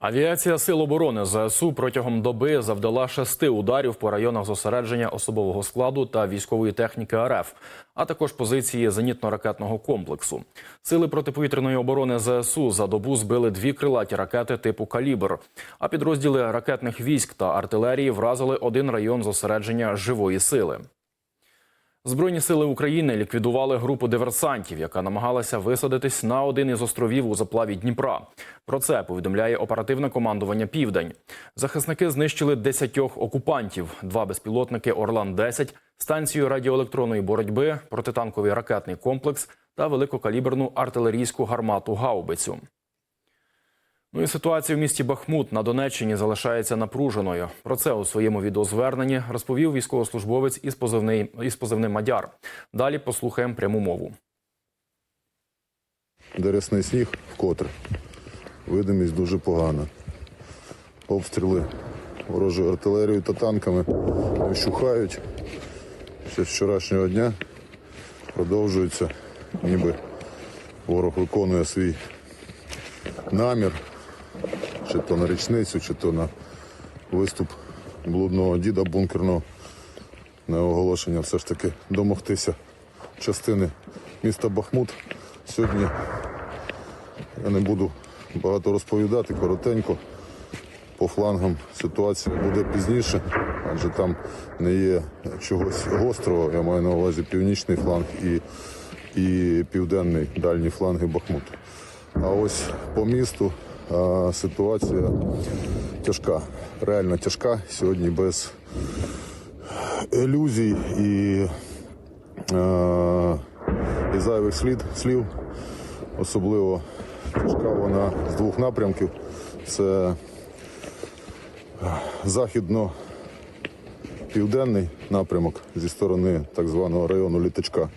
Авіація Сил оборони ЗСУ протягом доби завдала шести ударів по районах зосередження особового складу та військової техніки РФ, а також позиції зенітно-ракетного комплексу. Сили протиповітряної оборони ЗСУ за добу збили дві крилаті ракети типу Калібр. А підрозділи ракетних військ та артилерії вразили один район зосередження живої сили. Збройні сили України ліквідували групу диверсантів, яка намагалася висадитись на один із островів у заплаві Дніпра. Про це повідомляє оперативне командування Південь. Захисники знищили десятьох окупантів: два безпілотники Орлан 10 станцію радіоелектронної боротьби, протитанковий ракетний комплекс та великокаліберну артилерійську гармату Гаубицю. Ну і ситуація в місті Бахмут на Донеччині залишається напруженою. Про це у своєму відеозверненні розповів військовослужбовець із позивний із позивним Мадяр. Далі послухаємо пряму мову. де рясний сніг вкотре. Видимість дуже погана. Обстріли ворожою артилерією та танками вщухають. Ще з вчорашнього дня продовжується, ніби ворог виконує свій намір, чи то на річницю, чи то на виступ блудного діда бункерного на оголошення все ж таки домогтися частини міста Бахмут. Сьогодні я не буду багато розповідати, коротенько. По флангам ситуація буде пізніше, адже там не є чогось гострого. Я маю на увазі північний фланг і, і південний дальні фланги Бахмуту. А ось по місту ситуація тяжка, реально тяжка. Сьогодні без ілюзій і і зайвих слід, слів. Особливо тяжка вона з двох напрямків. Це західно-південний напрямок зі сторони так званого району літачка.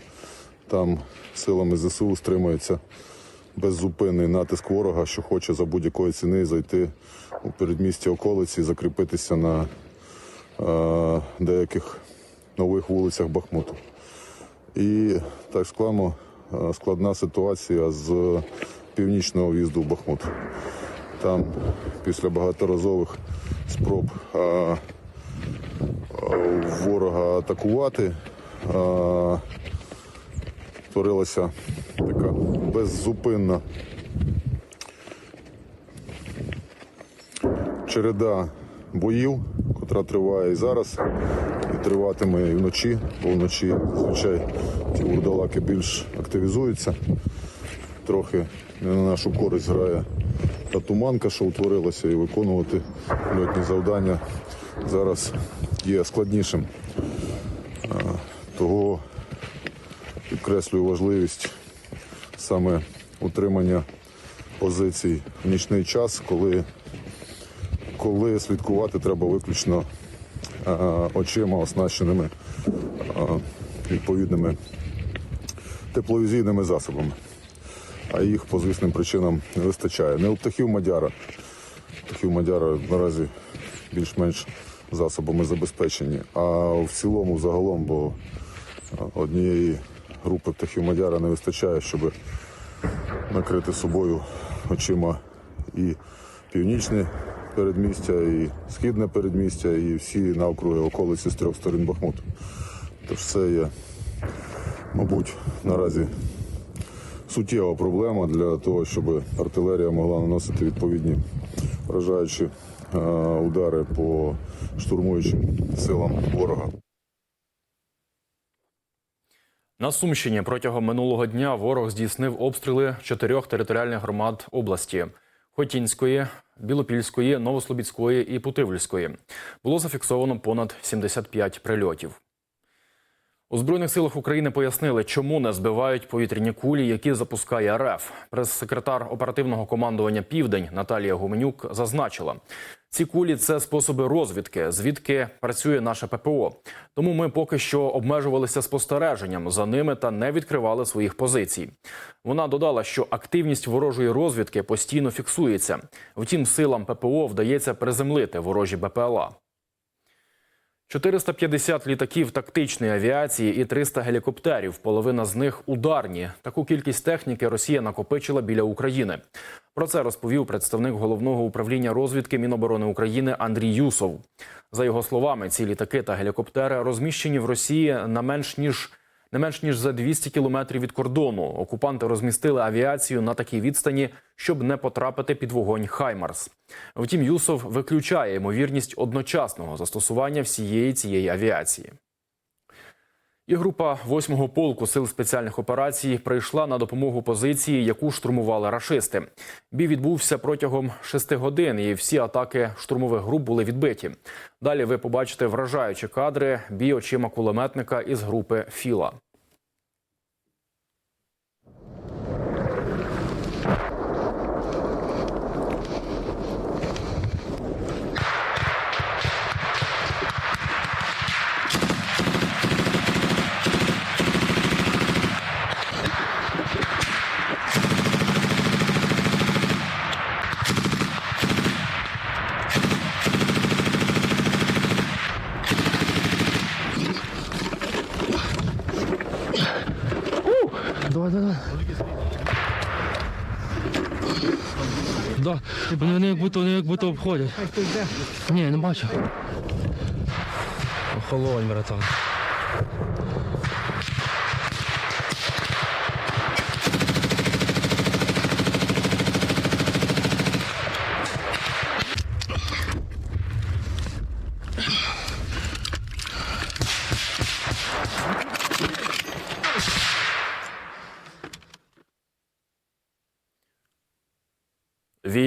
Там силами ЗСУ стримується беззупинний натиск ворога, що хоче за будь-якої ціни зайти у передмісті околиці, і закріпитися на е, деяких нових вулицях Бахмуту. І так само е, складна ситуація з північного в'їзду в Бахмут. Там після багаторазових спроб е, е, ворога атакувати творилася така беззупинна череда боїв, котра триває і зараз, і триватиме і вночі, бо вночі зазвичай ті вурдалаки більш активізуються. Трохи не на нашу користь грає та туманка, що утворилася, і виконувати льотні завдання зараз є складнішим. А, Того підкреслюю важливість саме утримання позицій в нічний час, коли коли слідкувати треба виключно е, очима, оснащеними е, відповідними тепловізійними засобами. А їх по звісним причинам не вистачає. Не у птахів Мадяра. Птахів Мадяра наразі більш-менш засобами забезпечені. А в цілому, загалом, бо е, однієї групи птахів Мадяра не вистачає, щоб накрити собою очима і північне передмістя, і східне передмістя, і всі навкруги околиці з трьох сторін Бахмуту. Тож це є, мабуть, наразі суттєва проблема для того, щоб артилерія могла наносити відповідні вражаючі е, удари по штурмуючим силам ворога. На Сумщині протягом минулого дня ворог здійснив обстріли чотирьох територіальних громад області: Хотінської, Білопільської, Новослобідської і Путивльської. Було зафіксовано понад 75 прильотів. У збройних силах України пояснили, чому не збивають повітряні кулі, які запускає РФ. Прес-секретар оперативного командування Південь Наталія Гуменюк зазначила, ці кулі це способи розвідки, звідки працює наше ППО. Тому ми поки що обмежувалися спостереженням за ними та не відкривали своїх позицій. Вона додала, що активність ворожої розвідки постійно фіксується. Втім, силам ППО вдається приземлити ворожі БПЛА. 450 літаків тактичної авіації і 300 гелікоптерів. Половина з них ударні. Таку кількість техніки Росія накопичила біля України. Про це розповів представник головного управління розвідки Міноборони України Андрій Юсов. За його словами, ці літаки та гелікоптери розміщені в Росії на менш ніж не менш ніж за 200 кілометрів від кордону. Окупанти розмістили авіацію на такій відстані, щоб не потрапити під вогонь Хаймарс. Втім, Юсов виключає ймовірність одночасного застосування всієї цієї авіації. І група 8-го полку сил спеціальних операцій прийшла на допомогу позиції, яку штурмували рашисти. Бій відбувся протягом шести годин, і всі атаки штурмових груп були відбиті. Далі ви побачите вражаючі кадри бій очима кулеметника із групи Філа. Да. Вони, вони як будто вони як будто обходять. Ні, не бачу. Охолонь, братан.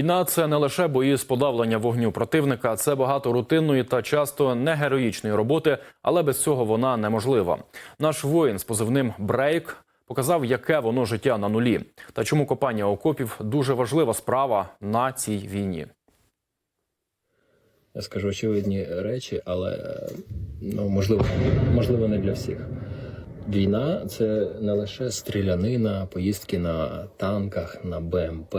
Війна це не лише бої з подавлення вогню противника, це багато рутинної та часто не героїчної роботи, але без цього вона неможлива. Наш воїн з позивним Брейк показав, яке воно життя на нулі, та чому копання окопів дуже важлива справа на цій війні. Я скажу очевидні речі, але ну, можливо, можливо, не для всіх. Війна це не лише стрілянина, поїздки на танках, на БМП,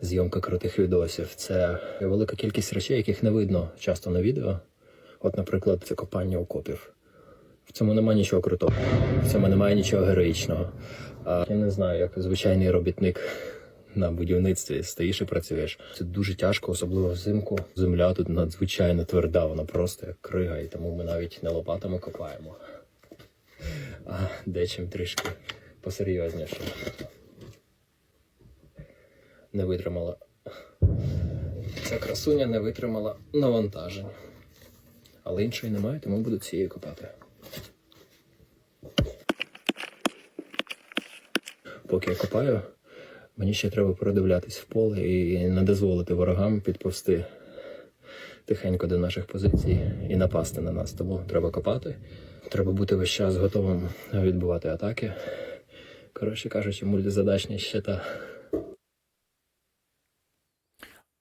зйомка крутих відосів. Це велика кількість речей, яких не видно часто на відео. От, наприклад, це копання окопів. В цьому немає нічого крутого, в цьому немає нічого героїчного. А я не знаю, як звичайний робітник на будівництві стоїш і працюєш. Це дуже тяжко, особливо взимку. Земля тут надзвичайно тверда, вона просто як крига, і тому ми навіть не лопатами копаємо, дечим трішки посерйозніше. Не витримала. Ця красуня не витримала навантажень. Але іншої немає, тому буду цією копати. Поки я копаю, мені ще треба продивлятись в поле і не дозволити ворогам підповсти тихенько до наших позицій і напасти на нас. Тому треба копати. Треба бути весь час готовим відбувати атаки. Коротше кажучи, мультизадачні щита.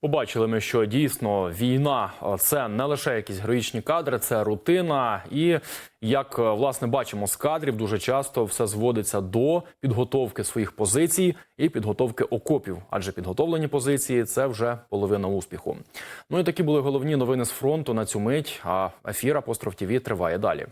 Побачили ми, що дійсно війна це не лише якісь героїчні кадри, це рутина. І як власне бачимо з кадрів, дуже часто все зводиться до підготовки своїх позицій і підготовки окопів, адже підготовлені позиції це вже половина успіху. Ну і такі були головні новини з фронту на цю мить. А ефір «Апостроф ТІВІ» триває далі.